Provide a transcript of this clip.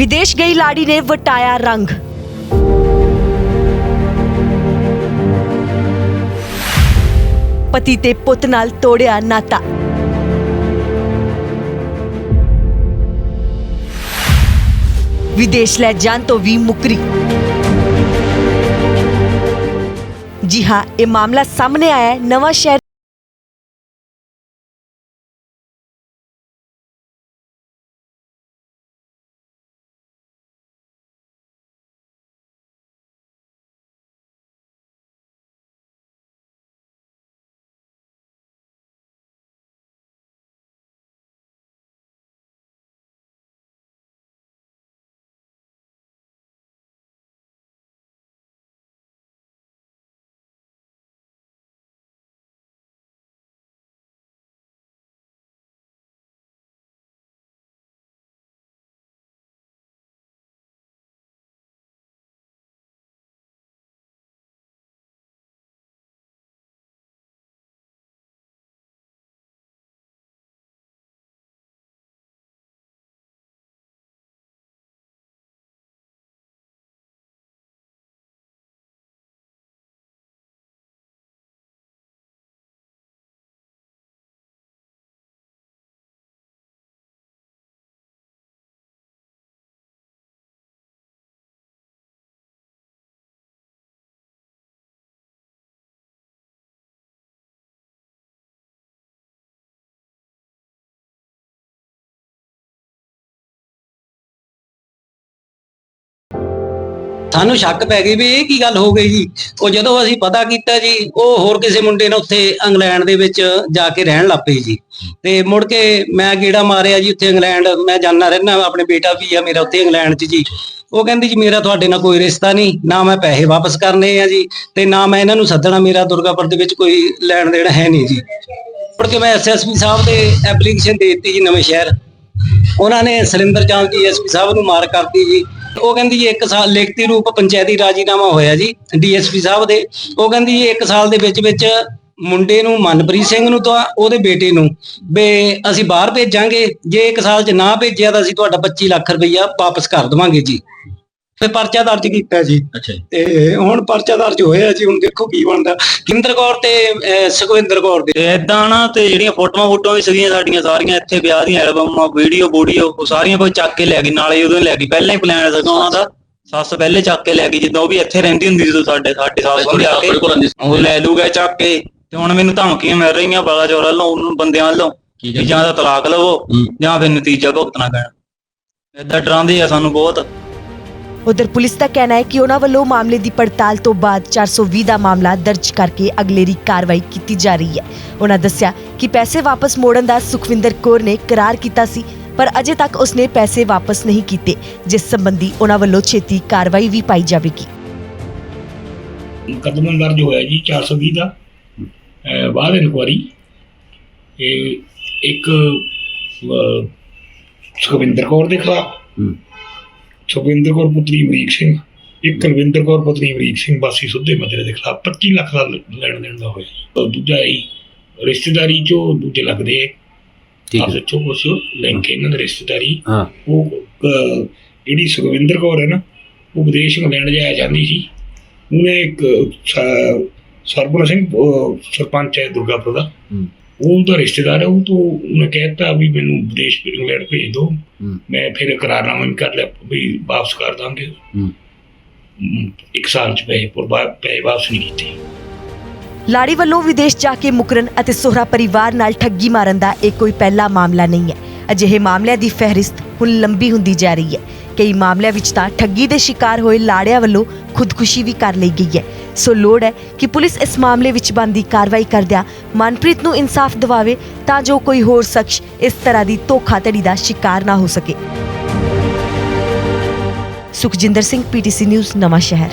ਵਿਦੇਸ਼ ਗਈ ਲਾੜੀ ਨੇ ਵਟਾਇਆ ਰੰਗ ਪਤੀ ਤੇ ਪੁੱਤ ਨਾਲ ਤੋੜਿਆ ਨਾਤਾ ਵਿਦੇਸ਼ ਲੈ ਜਾਣ ਤੋਂ ਵੀ ਮੁਕਰੀ ਜੀ ਹਾਂ ਇਹ ਮਾਮਲਾ ਸਾਹਮਣੇ ਆਇਆ ਹੈ ਨਵਾਂ ਸ਼ਹਿਰ ਸਾਨੂੰ ਸ਼ੱਕ ਪੈ ਗਈ ਵੀ ਇਹ ਕੀ ਗੱਲ ਹੋ ਗਈ ਜੀ ਉਹ ਜਦੋਂ ਅਸੀਂ ਪਤਾ ਕੀਤਾ ਜੀ, ਉਹ ਹੋਰ ਕਿਸੇ ਮੁੰਡੇ ਨਾਲ ਉੱਥੇ ਇੰਗਲੈਂਡ ਦੇ ਵਿੱਚ ਜਾ ਕੇ ਰਹਿਣ ਲੱਗ ਪਈ ਜੀ। ਤੇ ਮੁੜ ਕੇ ਮੈਂ ਗੇੜਾ ਮਾਰਿਆ ਜੀ ਉੱਥੇ ਇੰਗਲੈਂਡ, ਮੈਂ ਜਾਣਾ ਰਹਿਣਾ ਆਪਣੇ ਬੇਟਾ ਵੀ ਆ ਮੇਰਾ ਉੱਥੇ ਇੰਗਲੈਂਡ 'ਚ ਜੀ। ਉਹ ਕਹਿੰਦੀ ਜੀ ਮੇਰਾ ਤੁਹਾਡੇ ਨਾਲ ਕੋਈ ਰਿਸ਼ਤਾ ਨਹੀਂ, ਨਾ ਮੈਂ ਪੈਸੇ ਵਾਪਸ ਕਰਨੇ ਆ ਜੀ ਤੇ ਨਾ ਮੈਂ ਇਹਨਾਂ ਨੂੰ ਸੱਦਣਾ, ਮੇਰਾ ਦੁਰਗਾਪੁਰ ਦੇ ਵਿੱਚ ਕੋਈ ਲੈਣ ਦੇਣ ਹੈ ਨਹੀਂ ਜੀ। ਮੁੜ ਕੇ ਮੈਂ ਐਸਐਸਪੀ ਸਾਹਿਬ ਦੇ ਐਪਲੀਕੇਸ਼ਨ ਦੇ ਦਿੱਤੀ ਜੀ ਨਵੇਂ ਸ਼ਹਿਰ। ਉਹਨਾਂ ਨੇ ਸਰਿੰਦਰ ਚਾਂਦ ਜੀ ਐਸਪੀ ਸਾਹਿਬ ਨੂੰ ਮਾਰ ਕਰਤੀ ਜੀ। ਉਹ ਕਹਿੰਦੀ ਜੀ 1 ਸਾਲ ਲਿਖਤੀ ਰੂਪ ਪੰਚਾਇਤੀ ਰਾਜੀਨਾਮਾ ਹੋਇਆ ਜੀ ਡੀਐਸਪੀ ਸਾਹਿਬ ਦੇ। ਉਹ ਕਹਿੰਦੀ ਜੀ 1 ਸਾਲ ਦੇ ਵਿੱਚ ਵਿੱਚ ਮੁੰਡੇ ਨੂੰ ਮਨਪ੍ਰੀਤ ਸਿੰਘ ਨੂੰ ਤਾਂ ਉਹਦੇ ਬੇਟੇ ਨੂੰ ਬੇ ਅਸੀਂ ਬਾਹਰ ਭੇਜਾਂਗੇ। ਜੇ 1 ਸਾਲ 'ਚ ਨਾ ਭੇਜਿਆ ਤਾਂ ਅਸੀਂ ਤੁਹਾਡਾ 25 ਲੱਖ ਰੁਪਈਆ ਵਾਪਸ ਕਰ ਦੇਵਾਂਗੇ ਜੀ। ਤੇ ਪਰਚਾ ਦਰਜ ਕੀਤਾ ਜੀ। ਅੱਛਾ ਜੀ। ਤੇ ਹੁਣ ਪਰਚਾ ਦਰਜ ਹੋਇਆ ਜੀ ਹੁਣ ਦੇਖੋ ਕੀ ਬਣਦਾ। ਕਿੰਦਰ ਕੌਰ ਤੇ ਅਹ, ਸੁਖਵਿੰਦਰ ਕੌਰ ਦੇ। ਏਦਾਂ ਨਾ ਤੇ ਜਿਹੜੀਆਂ ਫੋਟੋਆਂ ਫੋਟੋਆਂ ਵੀ ਸੀਗੀਆਂ ਸਾਡੀਆਂ ਸਾਰੀਆਂ ਇੱਥੇ ਵਿਆਹ ਦੀਆਂ ਐਲਬਮਾਂ ਵੀਡੀਓ ਵੀਡੀਓ ਉਹ ਸਾਰੀਆਂ ਕੋਈ ਚੱਕ ਕੇ ਲੈ ਗਈ ਨਾਲੇ ਉਦੋਂ ਹੀ ਲੈ ਗਈ। ਪਹਿਲਾਂ ਹੀ ਪਲਾਨ ਸੀਗਾ ਉਹਨਾਂ ਦਾ ਸੱਸ ਪਹਿਲੇ ਚੱਕ ਕੇ ਲੈ ਗਈ ਜਦੋਂ ਉਹ ਵੀ ਇੱਥੇ ਰਹਿੰਦੀ ਹੁੰਦੀ ਸੀ ਸਾਡੇ ਸਾਡੇ ਸਾਲ ਕੋਲ ਆ ਕੇ ਉਹ ਲੈ ਲੂਗਾ ਚੱਕ ਕੇ। ਤੇ ਹੁਣ ਮੈਨੂੰ ਧਮਕੀਆਂ ਮਿਲ ਰਹੀਆਂ ਬਾਲਾ ਚੋਰ ਵੱਲੋਂ ਉਹਨੂੰ ਬੰਦਿਆਂ ਵੱਲੋਂ ਕਿ ਜਾਂ ਤਾਂ ਤਲਾਕ ਲਵੋ ਜਾਂ ਫਿਰ ਨਤੀਜਾ ਭੁਗਤਣਾ ਪੈਣਾ। ਏਦਾਂ ਡਰਾਉਂਦੇ ਆ ਸਾਨੂੰ ਬਹੁਤ। ਉਧਰ ਪੁਲਿਸ ਦਾ ਕਹਿਣਾ ਹੈ ਕਿ ਉਹਨਾਂ ਵੱਲੋਂ ਮਾਮਲੇ ਦੀ ਪੜਤਾਲ ਤੋਂ ਬਾਅਦ 420 ਦਾ ਮਾਮਲਾ ਦਰਜ ਕਰਕੇ ਅਗਲੇਰੀ ਕਾਰਵਾਈ ਕੀਤੀ ਜਾ ਰਹੀ ਹੈ। ਉਹਨਾਂ ਦੱਸਿਆ ਕਿ ਪੈਸੇ ਵਾਪਸ ਮੋੜਨ ਦਾ ਸੁਖਵਿੰਦਰ ਕੌਰ ਨੇ ਕਰਾਰ ਕੀਤਾ ਸੀ ਪਰ ਅਜੇ ਤੱਕ ਉਸਨੇ ਪੈਸੇ ਵਾਪਸ ਨਹੀਂ ਕੀਤੇ ਜਿਸ ਸੰਬੰਧੀ ਉਹਨਾਂ ਵੱਲੋਂ ਛੇਤੀ ਕਾਰਵਾਈ ਵੀ ਪਾਈ ਜਾਵੇਗੀ। ਮੁਕੱਦਮਾ ਦਰਜ ਹੋਇਆ ਜੀ 420 ਦਾ। ਅਹ ਬਾਅਦ ਇਨਕੁਆਰੀ ਇਹ ਇੱਕ ਅਹ, ਸੁਖਵਿੰਦਰ ਕੌਰ ਦੇ ਖਿਲਾਫ ਹੂੰ। ਸੁਖਵਿੰਦਰ ਕੌਰ ਪੁੱਤਰੀ ਅਮਰੀਕ ਸਿੰਘ। ਇੱਕ ਕੁਲਵਿੰਦਰ ਕੌਰ ਪੁੱਤਰੀ ਅਮਰੀਕ ਸਿੰਘ ਵਾਸੀ ਸੁੱਧੇ ਮਜਰੇ ਦੇ ਖਿਲਾਫ 25 ਲੱਖ ਦਾ ਲੈਣ ਦੇਣ ਦਾ ਹੋਇਆ ਦੂਜਾ ਹੀ ਰਿਸ਼ਤੇਦਾਰੀ ਚੋਂ ਦੂਜੇ ਲੱਗਦੇ ਠੀਕ ਹੈ। ਚੋਂ ਕੁਛ ਲਿੰਕ ਇਹਨਾਂ ਦੀ ਰਿਸ਼ਤੇਦਾਰੀ। ਹਾਂ। ਉਹ ਜਿਹੜੀ ਸੁਖਵਿੰਦਰ ਕੌਰ ਹੈ ਨਾ ਉਹ ਵਿਦੇਸ਼ ਇੰਗਲੈਂਡ ਜਾਇਆ ਜਾਂਦੀ ਸੀ। ਉਹਨੇ ਇੱਕ ਸਰਬਨ ਸਿੰਘ ਸਰਪੰਚ ਹੈ ਦੁਰਗਾਪੁਰ ਦਾ। ਉਹ ਦਾ ਰਿਸ਼ਤੇਦਾਰ ਹੈ ਉਹ ਤੋਂ ਉਹਨੇ ਕਹਿਤਾ ਵੀ ਮੈਨੂੰ ਵਿਦੇਸ਼ ਇੰਗਲੈਂਡ ਭੇਜ ਦਿਓ। ਮੈਂ ਫਿਰ ਇਕਰਾਰਨਾਮਾ ਵੀ ਕਰ ਲਿਆ ਵੀ ਵਾਪਸ ਕਰ ਦਾਂਗੇ। ਇੱਕ ਸਾਲ ਚ ਪੈਸੇ ਪਰ ਪੈਸੇ ਵਾਪਸ ਨਹੀਂ ਕੀਤੇ। ਲਾੜੀ ਵੱਲੋਂ ਵਿਦੇਸ਼ ਜਾ ਕੇ ਮੁਕਰਨ ਅਤੇ ਸੋਹਰਾ ਪਰਿਵਾਰ ਨਾਲ ਠੱਗੀ ਮਾਰਨ ਦਾ ਇਹ ਕੋਈ ਪਹਿਲਾ ਮਾਮਲਾ ਨਹੀਂ ਹੈ। ਅਜਿਹੇ ਮਾਮਲਿਆਂ ਦੀ ਫਹਿਰਿਸਤ ਹੁਣ ਲੰਬੀ ਹੁੰਦੀ ਜਾ ਰਹੀ ਹੈ। ਕਈ ਮਾਮਲਿਆਂ ਵਿੱਚ ਤਾਂ ਠੱਗੀ ਦੇ ਸ਼ਿਕਾਰ ਹੋਏ ਲਾੜਿਆਂ ਵੱਲੋਂ ਖੁਦਕੁਸ਼ੀ ਵੀ ਕਰ ਲਈ ਗਈ ਹੈ। ਸੋ ਲੋੜ ਹੈ ਕਿ ਪੁਲਿਸ ਇਸ ਮਾਮਲੇ ਵਿੱਚ ਬਣਦੀ ਕਾਰਵਾਈ ਕਰਦਿਆਂ ਮਨਪ੍ਰੀਤ ਨੂੰ ਇਨਸਾਫ ਦਿਵਾਵੇ ਤਾਂ ਜੋ ਕੋਈ ਹੋਰ ਸ਼ਖਸ ਇਸ ਤਰ੍ਹਾਂ ਦੀ ਧੋਖਾਧੜੀ ਦਾ ਸ਼ਿਕਾਰ ਨਾ ਹੋ ਸਕੇ। ਸੁਖਜਿੰਦਰ ਸਿੰਘ, ਪੀਟੀਸੀ ਨਿਊਜ਼ ਨਵਾਂ ਸ਼ਹਿਰ